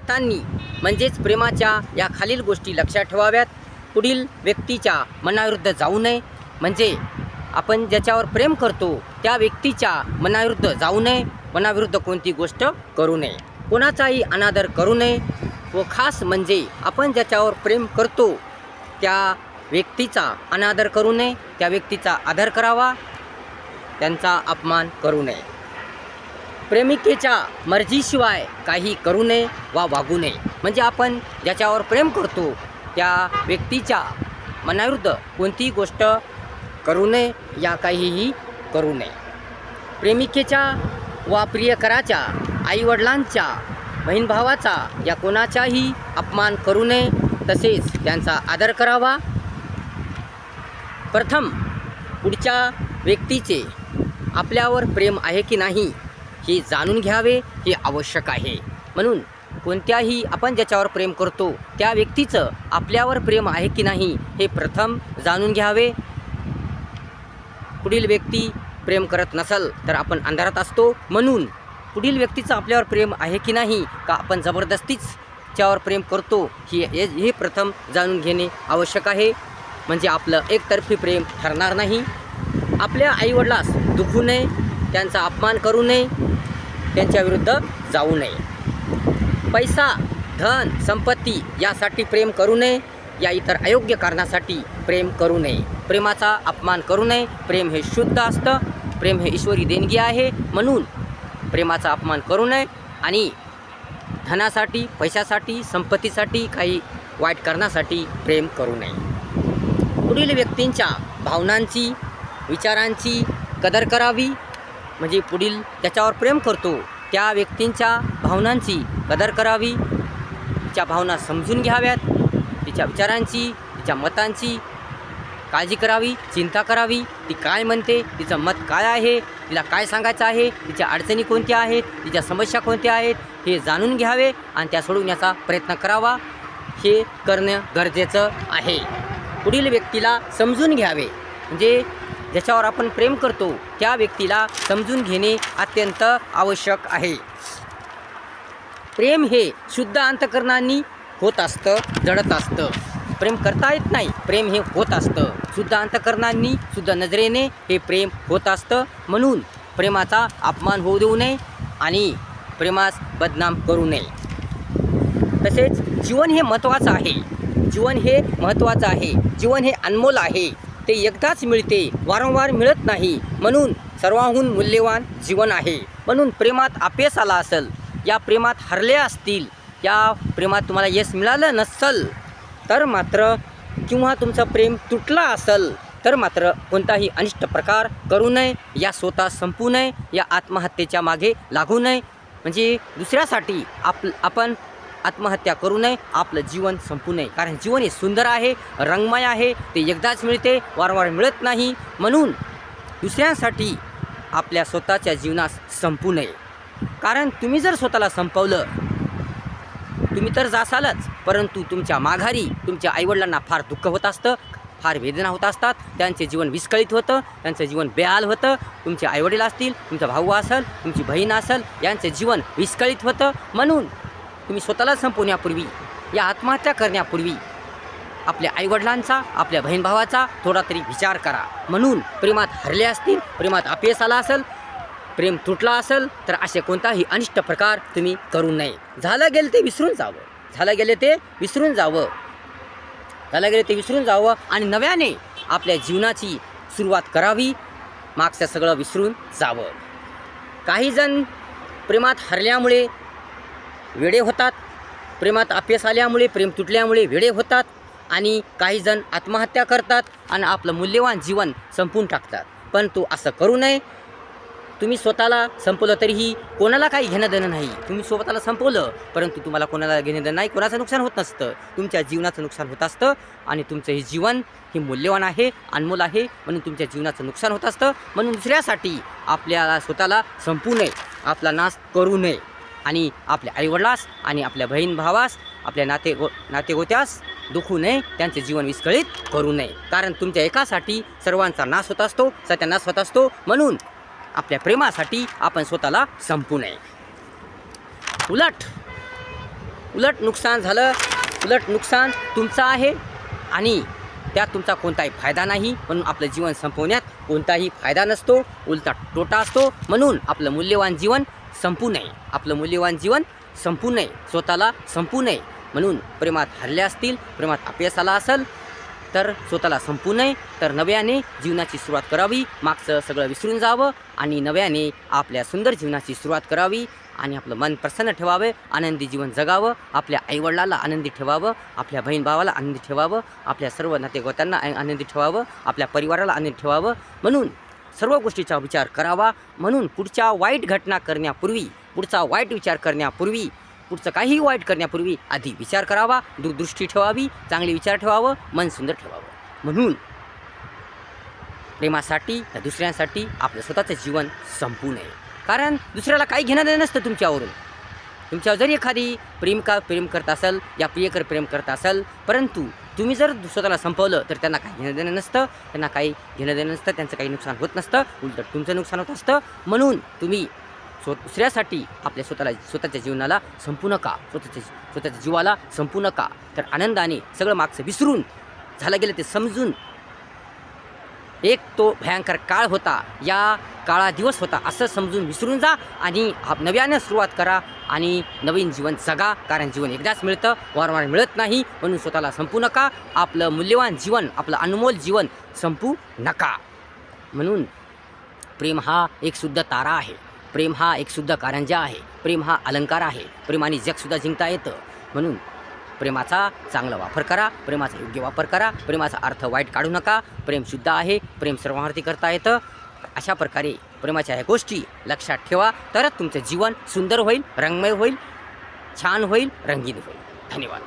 करताना म्हणजेच प्रेमाच्या या खालील गोष्टी लक्षात ठेवाव्यात. पुढील व्यक्तीच्या मनाविरुद्ध जाऊ नये. म्हणजे आपण ज्याच्यावर प्रेम करतो त्या व्यक्तीच्या मनाविरुद्ध जाऊ नये. मनाविरुद्ध कोणती गोष्ट करू नये. कोणाचाही अनादर करू नये. व खास म्हणजे आपण ज्याच्यावर प्रेम करतो त्या व्यक्तीचा अनादर करू नये. त्या व्यक्तीचा आदर करावा. त्यांचा अपमान करू नये. प्रेमिकेच्या मर्जीशिवाय काही करू नये वा वागू नये. म्हणजे आपण ज्याच्यावर प्रेम करतो त्या व्यक्तीच्या मनाविरुद्ध कोणतीही गोष्ट करू नये या काहीही करू नये. प्रेमिकेच्या वा प्रियकराच्या आईवडिलांच्या बहीण भावाचा या कोणाचाही अपमान करू नये तसेच त्यांचा आदर करावा. प्रथम पुढच्या व्यक्तीचे आपल्यावर प्रेम आहे की नाही? हे जाणून घ्यावे हे आवश्यक आहे. म्हणून कोणत्याही आपण ज्याच्यावर प्रेम करतो त्या व्यक्तीचं आपल्यावर प्रेम आहे की नाही हे प्रथम जाणून घ्यावे. पुढील व्यक्ती प्रेम करत नसल तर आपण अंधारात असतो. म्हणून पुढील व्यक्तीचं आपल्यावर प्रेम आहे की नाही का आपण जबरदस्तीच त्यावर प्रेम करतो हे हे हे प्रथम जाणून घेणे आवश्यक आहे. म्हणजे आपलं एकतर्फी प्रेम ठरणार नाही. आपल्या आईवडिलास दुखू नये त्यांचा अपमान करू नये त्यांच्याविरुद्ध जाऊ नये. पैसा धन संपत्ती यासाठी प्रेम करू नये. या इतर अयोग्य कारणासाठी प्रेम करू नये. प्रेमाचा अपमान करू नये. प्रेम हे शुद्ध असतं. प्रेम हे ईश्वरी देणगी आहे. म्हणून प्रेमाचा अपमान करू नये आणि धनासाठी पैशासाठी संपत्तीसाठी काही वाईट करण्यासाठी प्रेम करू नये. पुढील व्यक्तींच्या भावनांची विचारांची कदर करावी. म्हणजे पुढील त्याच्यावर प्रेम करतो त्या व्यक्तींच्या भावनांची कदर करावी तिच्या भावना समजून घ्याव्यात तिच्या विचारांची तिच्या मतांची काळजी करावी चिंता करावी ती काय म्हणते तिचं मत काय आहे तिला काय सांगायचं आहे तिच्या अडचणी कोणत्या आहेत तिच्या समस्या कोणत्या आहेत हे जाणून घ्यावे आणि त्या सोडवण्याचा प्रयत्न करावा. हे करणं गरजेचं आहे. पुढील व्यक्तीला समजून घ्यावे. म्हणजे ज्याच्यावर आपण प्रेम करतो त्या व्यक्तीला समजून घेणे अत्यंत आवश्यक आहे. प्रेम हे शुद्ध अंतकरणांनी होत असतं जडत असतं. प्रेम करता येत नाही प्रेम हे होत असतं. शुद्ध अंतकरणांनी शुद्ध नजरेने हे प्रेम होत असतं. म्हणून प्रेमाचा अपमान होऊ देऊ नये आणि प्रेमास बदनाम करू नये. तसेच जीवन हे महत्त्वाचं आहे. जीवन हे महत्त्वाचं आहे. जीवन हे अनमोल आहे. ते एकदाच मिळते वारंवार मिळत नाही म्हणून सर्वाहून मूल्यवान जीवन आहे. म्हणून प्रेमात अपेस आला असेल या प्रेमात हरले असतील या प्रेमात तुम्हाला यश मिळालं नसल तर मात्र किंवा तुमचं प्रेम तुटलं असेल तर मात्र कोणताही अनिष्ट प्रकार करू नये या स्वतः संपू नये या आत्महत्येच्या मागे लागू नये. म्हणजे दुसऱ्यासाठी आप आपण आत्महत्या करू नये आपलं जीवन संपू नये. कारण जीवन हे सुंदर आहे रंगमय आहे ते एकदाच मिळते वारंवार मिळत नाही. म्हणून दुसऱ्यांसाठी आपल्या स्वतःच्या जीवनास संपू नये. कारण तुम्ही जर स्वतःला संपवलं तुम्ही तर जासालच. परंतु तुमच्या माघारी तुमच्या आईवडिलांना फार दुःख होत असतं फार वेदना होत असतात. त्यांचे जीवन विस्कळीत होतं त्यांचं जीवन बेहाल होतं. तुमचे आईवडील असतील तुमचा भाऊ असेल तुमची बहीण असेल यांचे जीवन विस्कळीत होतं. म्हणून तुम्ही स्वतःला संपवण्यापूर्वी या आत्महत्या करण्यापूर्वी आपल्या आईवडिलांचा आपल्या बहीण भावाचा थोडा तरी विचार करा. म्हणून प्रेमात हरले असतील प्रेमात अपयश आला असेल प्रेम तुटला असेल तर असे कोणताही अनिष्ट प्रकार तुम्ही करू नये. झालं गेलं ते विसरून जावं. झालं गेले ते विसरून जावं. झालं गेले ते विसरून जावं आणि नव्याने आपल्या जीवनाची सुरुवात करावी मागचं सगळं विसरून जावं. काही जण प्रेमात हरल्यामुळे वेडे होतात. प्रेमात अपयश आल्यामुळे प्रेम तुटल्यामुळे वेडे होतात आणि काही जण आत्महत्या करतात आणि आपलं मूल्यवान जीवन संपून टाकतात. पण तो असं करू नये. तुम्ही स्वतःला संपवलं तरीही कोणाला काही घेणं देणं नाही. तुम्ही स्वतःला संपवलं परंतु तुम्हाला कोणाला घेणं देणं नाही कोणाचं नुकसान होत नसतं. तुमच्या जीवनाचं नुकसान होत असतं आणि तुमचं हे जीवन हे मूल्यवान आहे अनमोल आहे म्हणून तुमच्या जीवनाचं नुकसान होत असतं. म्हणून दुसऱ्यासाठी आपल्याला स्वतःला संपू नये. आपला नाश करू नये. आणि आपल्या आईवडिलास आणि आपल्या बहीण भावास आपल्या नाते गो नातेगोत्यास दुखू नये त्यांचे जीवन विस्कळीत करू नये. कारण तुमच्या एकासाठी सर्वांचा नाश होत असतो सत्यानाश होत असतो. म्हणून आपल्या प्रेमासाठी आपण स्वतःला संपू नये. उलट उलट नुकसान झालं उलट नुकसान तुमचं आहे आणि त्यात तुमचा कोणताही फायदा नाही. म्हणून आपलं जीवन संपवण्यात कोणताही फायदा नसतो उलटा तोटा असतो. म्हणून आपलं मूल्यवान जीवन संपू नये. आपलं मूल्यवान जीवन संपू नये. स्वतःला संपू नये. म्हणून प्रेमात हरले असतील प्रेमात अपयश आला असेल तर स्वतःला संपू नये. तर नव्याने जीवनाची सुरुवात करावी. मागचं सगळं विसरून जावं आणि नव्याने आपल्या सुंदर जीवनाची सुरुवात करावी आणि आपलं मन प्रसन्न ठेवावे आनंदी जीवन जगावं आपल्या आईवडिलाला आनंदी ठेवावं आपल्या बहीण भावाला आनंदी ठेवावं आपल्या सर्व नातेगोत्यांना आनंदी ठेवावं आपल्या परिवाराला आनंदी ठेवावं. म्हणून सर्व गोष्टीचा विचार करावा म्हणून पुढच्या वाईट घटना करण्यापूर्वी पुढचा वाईट विचार करण्यापूर्वी पुढचं काहीही वाईट करण्यापूर्वी आधी विचार करावा दूरदृष्टी ठेवावी चांगले विचार ठेवावं मन सुंदर ठेवावं. म्हणून प्रेमासाठी या दुसऱ्यांसाठी आपलं स्वतःचं जीवन संपू नये. कारण दुसऱ्याला काही घेणं देणं नसतं तुमच्यावरून. तुमच्यावर जरी एखादी प्रेम का प्रेम करत असेल या प्रियकर प्रेम करत असेल परंतु तुम्ही जर स्वतःला संपवलं तर त्यांना काही घेणं देणं नसतं त्यांना काही घेणं देणं नसतं त्यांचं काही नुकसान होत नसतं उलट तुमचं नुकसान होत असतं. म्हणून तुम्ही स्व दुसऱ्यासाठी आपल्या स्वतःला स्वतःच्या जीवनाला संपू नका. स्वतःच्या स्वतःच्या जीवाला संपू नका. तर आनंदाने सगळं मागचं विसरून झालं गेलं ते समजून एक तो भयंकर काळ होता. या काळा दिवस होता. असं समजून विसरून जा आणि आप- नव्यानं सुरुवात करा आणि नवीन जीवन जगा. कारण जीवन एकदाच मिळतं वारंवार मिळत नाही. म्हणून स्वतःला संपू नका. आपलं मूल्यवान जीवन आपलं अनमोल जीवन संपू नका. म्हणून प्रेम हा एक शुद्ध तारा आहे. प्रेम हा एक शुद्ध कारंजा आहे. प्रेम हा अलंकार आहे. प्रेमाने जगसुद्धा जिंकता येतं. म्हणून प्रेमाचा चांगला वापर करा प्रेमाचा योग्य वापर करा प्रेमाचा अर्थ वाईट काढू नका प्रेम शुद्ध आहे प्रेम सर्वार्थी करता येतं. अशा प्रकारे प्रेमाच्या ह्या गोष्टी लक्षात ठेवा तरच तुमचं जीवन सुंदर होईल रंगमय होईल छान होईल रंगीन होईल. धन्यवाद.